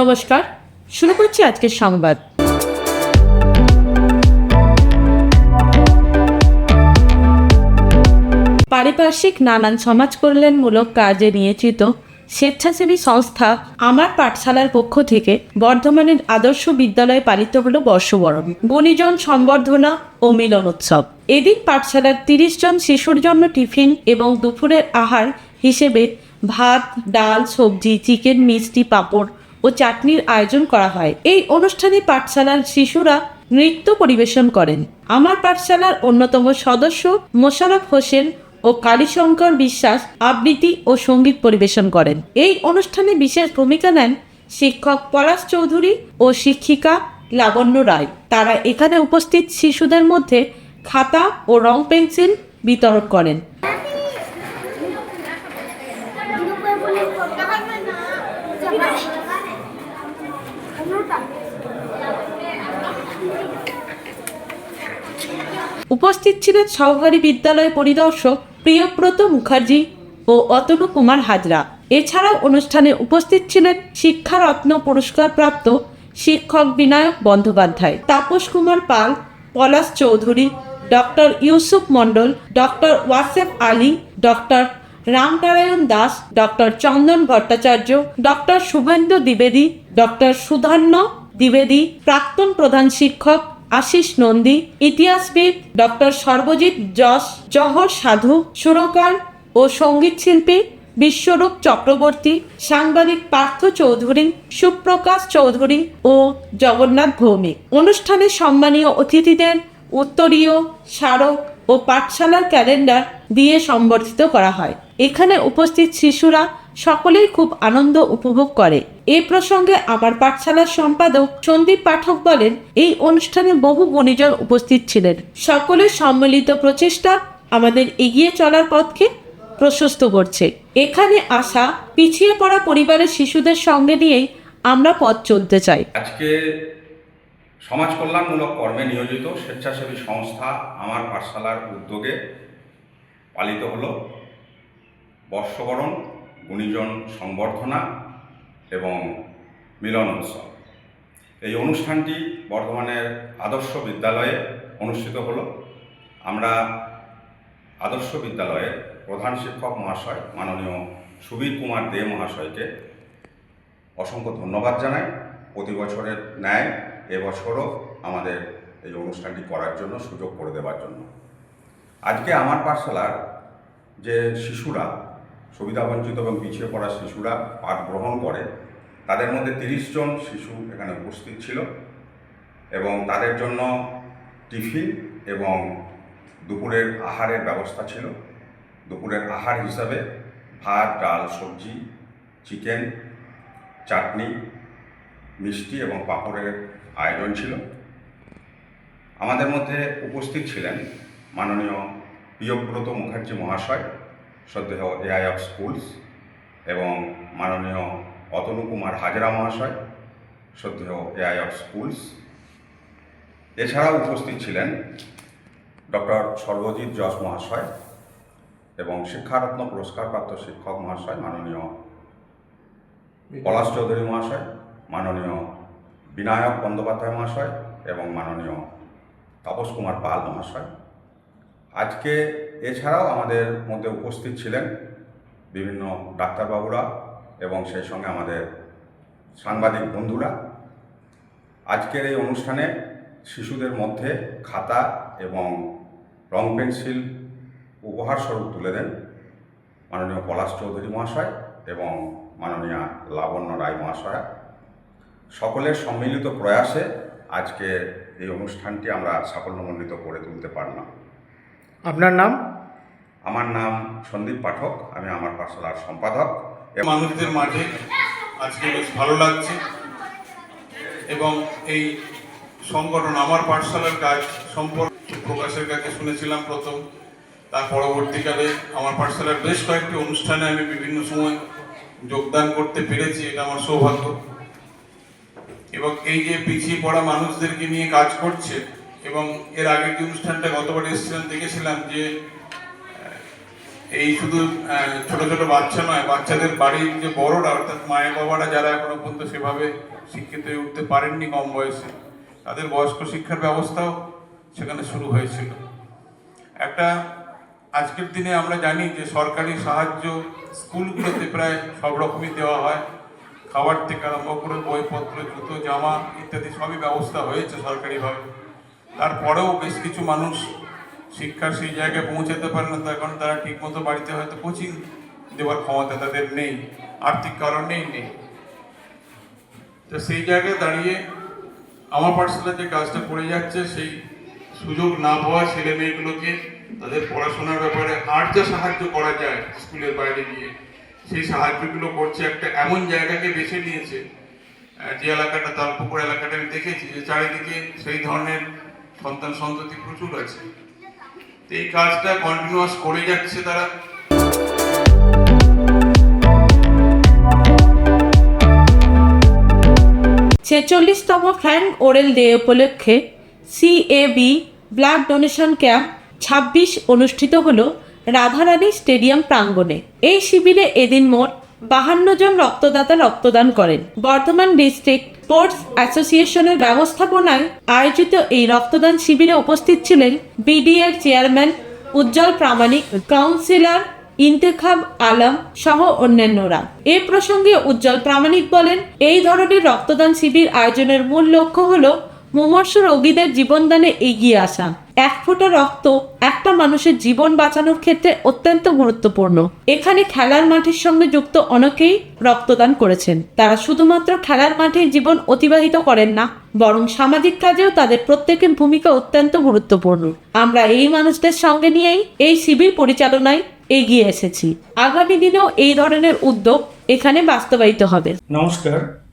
নমস্কার, শুরু করছি আজকের সংবাদ। পারিপার্শ্বিক নানান সমাজ কল্যাণমূলক কাজে নিয়োজিত স্বেচ্ছাসেবী সংস্থা আমার পাঠশালার পক্ষ থেকে বর্ধমানের আদর্শ বিদ্যালয়ে পালিত হলো বর্ষবরণ, গুণীজন সম্বর্ধনা ও মিলন উৎসব এদিন পাঠশালার তিরিশ জন শিশুর জন্য টিফিন এবং দুপুরের আহার হিসেবে ভাত, ডাল, সবজি, চিকেন, মিষ্টি, পাঁপড় ও চাটনির আয়োজন করা হয়। এই অনুষ্ঠানে পাঠশালার শিশুরা নৃত্য পরিবেশন করেন। আমার পাঠশালার অন্যতম সদস্য মোশারফ হোসেন ও কালীশঙ্কর বিশ্বাস আবৃত্তি ও সংগীত পরিবেশন করেন। এই অনুষ্ঠানে বিশেষ ভূমিকা নেন শিক্ষক পলাশ চৌধুরী ও শিক্ষিকা লাবণ্য রায়। তারা এখানে উপস্থিত শিশুদের মধ্যে খাতা ও রং পেন্সিল বিতরণ করেন। উপস্থিত ছিলেন সহকারী বিদ্যালয় পরিদর্শক প্রিয়ব্রত মুখার্জি ও অতনু কুমার হাজরা। এছাড়াও অনুষ্ঠানে উপস্থিত ছিলেন শিক্ষারত্ন পুরস্কারপ্রাপ্ত শিক্ষক বিনায়ক বন্দ্যোপাধ্যায়, তাপস কুমার পাল, পলাশ চৌধুরী, ডক্টর ইউসুফ মণ্ডল, doctor Wasef Ali, doctor Ramnarayan Das, doctor চন্দন ভট্টাচার্য, ডক্টর শুভেন্দু দ্বিবেদী, ডক্টর সুধান্য দ্বিবেদী, প্রাক্তন প্রধান শিক্ষক আশিস নন্দী, ইতিহাসবিদ ডক্টর সর্বজিৎ যশ জহর সাধু, সুরকার ও সংগীত শিল্পী বিশ্বরূপ চক্রবর্তী, সাংবাদিক পার্থ চৌধুরী, সুপ্রকাশ চৌধুরী ও জগন্নাথ ভৌমিক। অনুষ্ঠানে সম্মানীয় অতিথিদের উত্তরীয় স্মারক ও পাঠশালার ক্যালেন্ডার দিয়ে সম্বর্ধিত করা হয়। এখানে উপস্থিত শিশুরা সকলেই খুব আনন্দ উপভোগ করে। এ প্রসঙ্গে আমার পাঠশালার সম্পাদক সন্দীপ পাঠক বলেন, এই অনুষ্ঠানে বহু গুণীজন উপস্থিত ছিলেন। সকলের সম্মিলিত প্রচেষ্টা আমাদের এগিয়ে চলার পথকে প্রশস্ত করছে। এখানে আসা, পিছিয়ে পড়া পরিবারের শিশুদের সঙ্গে নিয়েই আমরা পথ চলতে চাই। আজকে সমাজ কল্যাণমূলক কর্মে নিয়োজিত স্বেচ্ছাসেবী সংস্থা আমার পাঠশালার উদ্যোগে পালিত হলো বর্ষবরণ, গুণীজন সংবর্ধনা এবং মিলন উৎসব। এই অনুষ্ঠানটি বর্ধমানের আদর্শ বিদ্যালয়ে অনুষ্ঠিত হলো। আমরা আদর্শ বিদ্যালয়ের প্রধান শিক্ষক মহাশয় মাননীয় সুবীর কুমার দে মহাশয়কে অসংখ্য ধন্যবাদ জানাই। প্রতি বছরের ন্যায় এবছরও আমাদের এই অনুষ্ঠানটি করার জন্য, সুযোগ করে দেওয়ার জন্য। আজকে আমার পাঠশালার যে শিশুরা সুবিধাবঞ্চিত এবং পিছিয়ে পড়া শিশুরা পাঠ গ্রহণ করে। তাদের মধ্যে তিরিশ জন শিশু এখানে উপস্থিত ছিল এবং তাদের জন্য টিফিন এবং দুপুরের আহারের ব্যবস্থা ছিল। দুপুরের আহার হিসাবে ভাত, ডাল, সবজি, চিকেন, চাটনি, মিষ্টি এবং পাঁপড়ের আয়োজন ছিল। আমাদের মধ্যে উপস্থিত ছিলেন মাননীয় প্রিয়ব্রত মুখার্জি মহাশয়। সদ্যহ এআই অফ স্কুলস এবং মাননীয় অতনু কুমার হাজরা মহাশয় সদ্যহ এআই অফ স্কুলস এছাড়াও উপস্থিত ছিলেন ডক্টর সর্বজিৎ যশ মহাশয় এবং শিক্ষারত্ন পুরস্কারপ্রাপ্ত শিক্ষক মহাশয় মাননীয় পলাশ চৌধুরী মহাশয়, মাননীয় বিনায়ক বন্দ্যোপাধ্যায় মহাশয় এবং মাননীয় তাপস কুমার পাল মহাশয়। আজকে এছাড়াও আমাদের মধ্যে উপস্থিত ছিলেন বিভিন্ন ডাক্তারবাবুরা এবং সেই সঙ্গে আমাদের সাংবাদিক বন্ধুরা। আজকের এই অনুষ্ঠানে শিশুদের মধ্যে খাতা এবং রং পেন্সিল উপহার স্বরূপ তুলে দেন মাননীয় পলাশ চৌধুরী মহাশয় এবং মাননীয়া লাবণ্য রায় মহাশয়া। সকলের সম্মিলিত প্রয়াসে আজকে এই অনুষ্ঠানটি আমরা সাফল্যমণ্ডিত করে তুলতে পারলাম। আপনার নাম? আমার নাম সন্দীপ পাঠক, আমি আমার পাঠশালার সম্পাদক। মানুষদের মাঝে আজকে বেশ ভালো লাগছে। এবং এই সংগঠন আমার পাঠশালার কাজ সম্পর্কে প্রকাশের কাছে শুনেছিলাম প্রথম। তার পরবর্তীকালে আমার পাঠশালার বেশ কয়েকটি অনুষ্ঠানে আমি বিভিন্ন সময় যোগদান করতে পেরেছি, এটা আমার সৌভাগ্য। এবং এই যে পিছিয়ে পড়া মানুষদেরকে নিয়ে কাজ করছে, এবং এর আগের যে অনুষ্ঠানটা গতবার এসেছিলাম, দেখেছিলাম যে এই শুধু ছোট ছোট বাচ্চা নয়, বাচ্চাদের বাড়ির যে বড়রা, অর্থাৎ মায়ের বাবারা যারা এখনও পর্যন্ত সেভাবে শিক্ষিত হয়ে উঠতে পারেননি কম বয়সে, তাদের বয়স্ক শিক্ষার ব্যবস্থাও সেখানে শুরু হয়েছিল। একটা, আজকের দিনে আমরা জানি যে সরকারি সাহায্য স্কুলগুলোতে প্রায় সব রকমই দেওয়া হয়। খাবার থেকে আরম্ভ করে বইপত্র, জুতো, জামা ইত্যাদি সবই ব্যবস্থা হয়েছে সরকারিভাবে। তারপরেও বেশ কিছু মানুষ শিক্ষার সেই জায়গায় পৌঁছাতে পারে না, তার কারণ তারা ঠিকমতো বাড়িতে হয়তো কোচিং দেওয়ার ক্ষমতা তাদের নেই, আর্থিক কারণেই নেই। তো সেই জায়গায় দাঁড়িয়ে আমার পার্সোনাল যে কাজটা করে যাচ্ছে, সেই সুযোগ না পাওয়া ছেলে মেয়েগুলোকে তাদের পড়াশোনার ব্যাপারে আর যা সাহায্য করা যায় স্কুলের বাইরে গিয়ে, সেই সাহায্যগুলো করছে। একটা এমন জায়গাকে বেছে নিয়েছে যে এলাকাটা, তালপুকুর এলাকাটা আমি দেখেছি, যে চারিদিকে সেই ধরনের সন্তান সন্ততি প্রচুর আছে। এই কাজটা কন্টিনিউয়াস করে যাচ্ছে তারা। ছেচল্লিশতম ফ্র্যাঙ্ক ওরেল ডে উপলক্ষে সিএবি ব্লাড ডোনেশন ক্যাম্প ছাব্বিশ অনুষ্ঠিত হল রাধারানী স্টেডিয়াম প্রাঙ্গণে। এই শিবিরে এদিন মোট বাহান্ন জন রক্তদাতা রক্তদান করেন। বর্ধমান ডিস্ট্রিক্ট স্পোর্টস অ্যাসোসিয়েশনের ব্যবস্থাপনায় আয়োজিত এই রক্তদান শিবিরে উপস্থিত ছিলেন বিডিএর চেয়ারম্যান, উজ্জ্বল প্রামাণিক, কাউন্সিলর, ইন্তেখাব আলম সহ অন্যান্যরা। এ প্রসঙ্গে উজ্জ্বল প্রামাণিক বলেন, এই ধরনের রক্তদান শিবির আয়োজনের মূল লক্ষ্য হল মুমূর্ষু রোগীদের জীবনদানে এগিয়ে আসা। এক ফোঁটা রক্ত একটা মানুষের জীবন বাঁচানোর ক্ষেত্রে অত্যন্ত গুরুত্বপূর্ণ। এখানে খেলার মাঠের সঙ্গে যুক্ত অনেকেই রক্তদান করেছেন। তারা শুধুমাত্র খেলার মাঠে জীবন অতিবাহিত করেন না, বরং সামাজিক কাজেও তাদের প্রত্যেকের ভূমিকা অত্যন্ত গুরুত্বপূর্ণ। আমরা এই মানুষদের সঙ্গে নিয়েই এই শিবির পরিচালনায় এগিয়ে এসেছি। আগামী দিনেও এই ধরনের উদ্যোগ এখানে বাস্তবায়িত হবে। নমস্কার